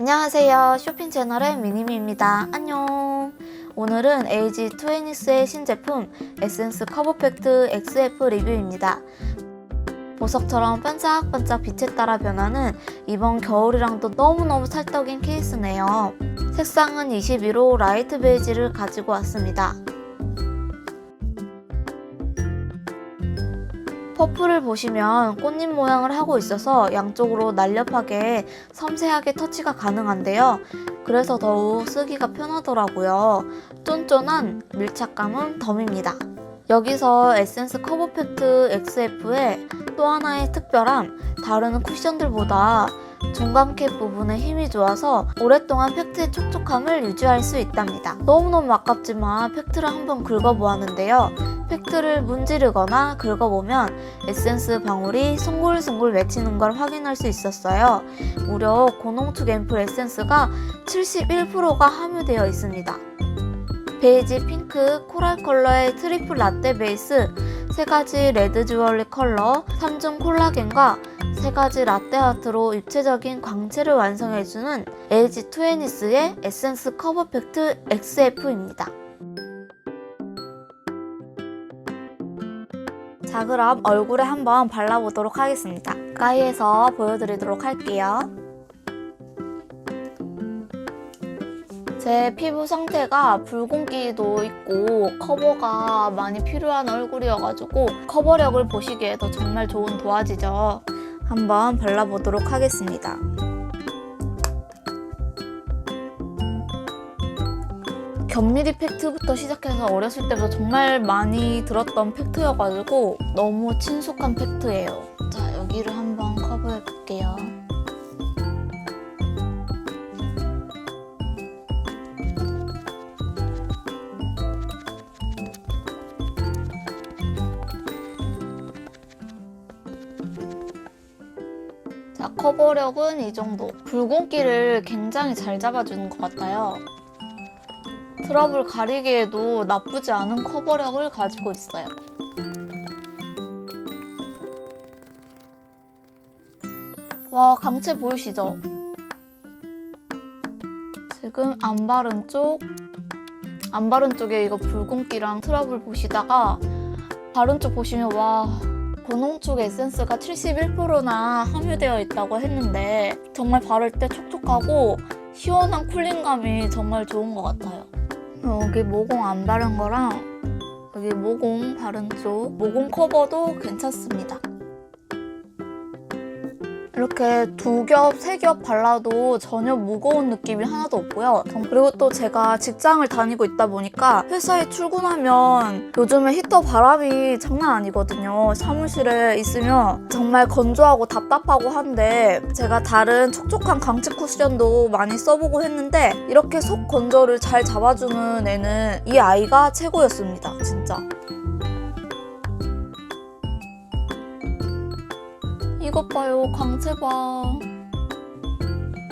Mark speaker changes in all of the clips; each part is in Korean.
Speaker 1: 안녕하세요. 쇼핑 채널의 미니미입니다. 안녕. 오늘은 LG 트웨니스의 신제품 에센스 커버 팩트 XF 리뷰입니다. 보석처럼 반짝반짝 빛에 따라 변하는 이번 겨울이랑도 너무너무 찰떡인 케이스네요. 색상은 21호 라이트 베이지를 가지고 왔습니다. 퍼플을 보시면 꽃잎 모양을 하고 있어서 양쪽으로 날렵하게 섬세하게 터치가 가능한데요. 그래서 더욱 쓰기가 편하더라고요. 쫀쫀한 밀착감은 덤입니다. 여기서 에센스 커버 팩트 XF의 또 하나의 특별함, 다른 쿠션들보다 중간 캡 부분에 힘이 좋아서 오랫동안 팩트의 촉촉함을 유지할 수 있답니다. 너무너무 아깝지만 팩트를 한번 긁어보았는데요. 팩트를 문지르거나 긁어보면 에센스 방울이 송골송골 맺히는 걸 확인할 수 있었어요. 무려 고농축 앰플 에센스가 71%가 함유되어 있습니다. 베이지, 핑크, 코랄 컬러의 트리플 라떼 베이스, 세 가지 레드 주얼리 컬러, 3중 콜라겐과 세 가지 라떼 아트로 입체적인 광채를 완성해주는 LG 트웨니스의 에센스 커버 팩트 XF입니다. 자 그럼 얼굴에 한번 발라보도록 하겠습니다. 가까이에서 보여드리도록 할게요. 제 피부 상태가 붉은기도 있고 커버가 많이 필요한 얼굴이어가지고 커버력을 보시기에도 정말 좋은 도화지죠. 한번 발라보도록 하겠습니다. 견밀이 팩트부터 시작해서 어렸을 때부터 정말 많이 들었던 팩트여가지고 너무 친숙한 팩트예요. 자, 여기를 한번 커버해 볼게요. 자, 커버력은 이 정도. 붉은기를 굉장히 잘 잡아주는 것 같아요. 트러블 가리기에도 나쁘지 않은 커버력을 가지고 있어요. 와, 강체 보이시죠? 지금 안 바른 쪽, 안 바른 쪽에 이거 붉은기랑 트러블 보시다가 바른 쪽 보시면 와, 고농축 에센스가 71%나 함유되어 있다고 했는데 정말 바를 때 촉촉하고 시원한 쿨링감이 정말 좋은 것 같아요. 여기 모공 안 바른 거랑 여기 모공 바른 쪽 모공 커버도 괜찮습니다. 이렇게 두 겹, 세 겹 발라도 전혀 무거운 느낌이 하나도 없고요. 정- 그리고 또 제가 직장을 다니고 있다 보니까 회사에 출근하면 요즘에 히터 바람이 장난 아니거든요. 사무실에 있으면 정말 건조하고 답답하고 한데 제가 다른 촉촉한 강체 쿠션도 많이 써보고 했는데 이렇게 속 건조를 잘 잡아주는 애는 이 아이가 최고였습니다. 진짜. 이것 봐요, 광채 봐.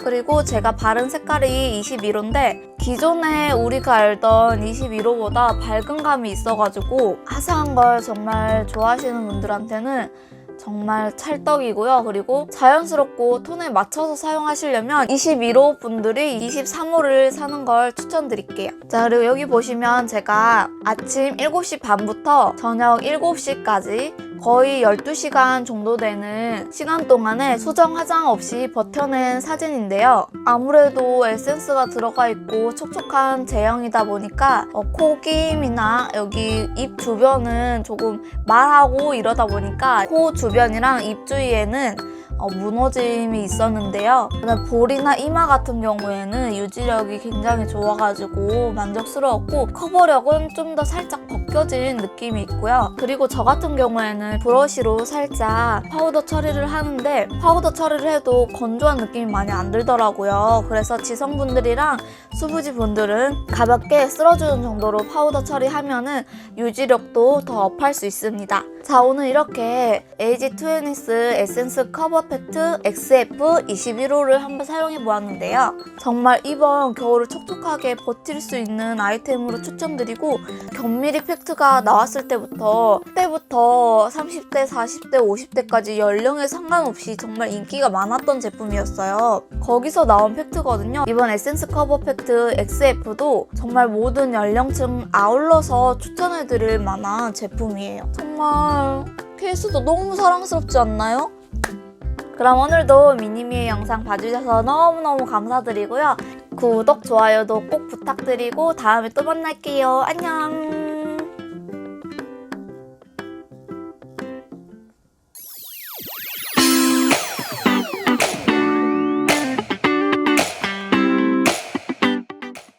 Speaker 1: 그리고 제가 바른 색깔이 21호인데 기존에 우리가 알던 21호보다 밝은 감이 있어가지고 화사한 걸 정말 좋아하시는 분들한테는 정말 찰떡이고요. 그리고 자연스럽고 톤에 맞춰서 사용하시려면 21호 분들이 23호를 사는 걸 추천드릴게요. 자, 그리고 여기 보시면 제가 아침 7시 반부터 저녁 7시까지 거의 12시간 정도 되는 시간 동안에 수정 화장 없이 버텨낸 사진인데요. 아무래도 에센스가 들어가 있고 촉촉한 제형이다 보니까 어, 코 끼임이나 여기 입 주변은 조금 말하고 이러다 보니까 코 주변이랑 입 주위에는 어, 무너짐이 있었는데요. 볼이나 이마 같은 경우에는 유지력이 굉장히 좋아가지고 만족스러웠고 커버력은 좀 더 살짝 벗겨진 느낌이 있고요. 그리고 저 같은 경우에는 브러쉬로 살짝 파우더 처리를 하는데 파우더 처리를 해도 건조한 느낌이 많이 안 들더라고요. 그래서 지성분들이랑 수부지 분들은 가볍게 쓸어주는 정도로 파우더 처리하면은 유지력도 더 업할 수 있습니다. 자 오늘 이렇게 에이지 트웨니스 에센스 커버 팩트 XF21호를 한번 사용해 보았는데요. 정말 이번 겨울을 촉촉하게 버틸 수 있는 아이템으로 추천드리고 견미리 팩트가 나왔을 때부터 그때부터 30대, 40대, 50대까지 연령에 상관없이 정말 인기가 많았던 제품이었어요. 거기서 나온 팩트거든요. 이번 에센스 커버 팩트 XF도 정말 모든 연령층 아울러서 추천해드릴 만한 제품이에요. 정말 케이스도 너무 사랑스럽지 않나요? 그럼 오늘도 미니미의 영상 봐주셔서 너무너무 감사드리고요. 구독, 좋아요도 꼭 부탁드리고 다음에 또 만날게요. 안녕!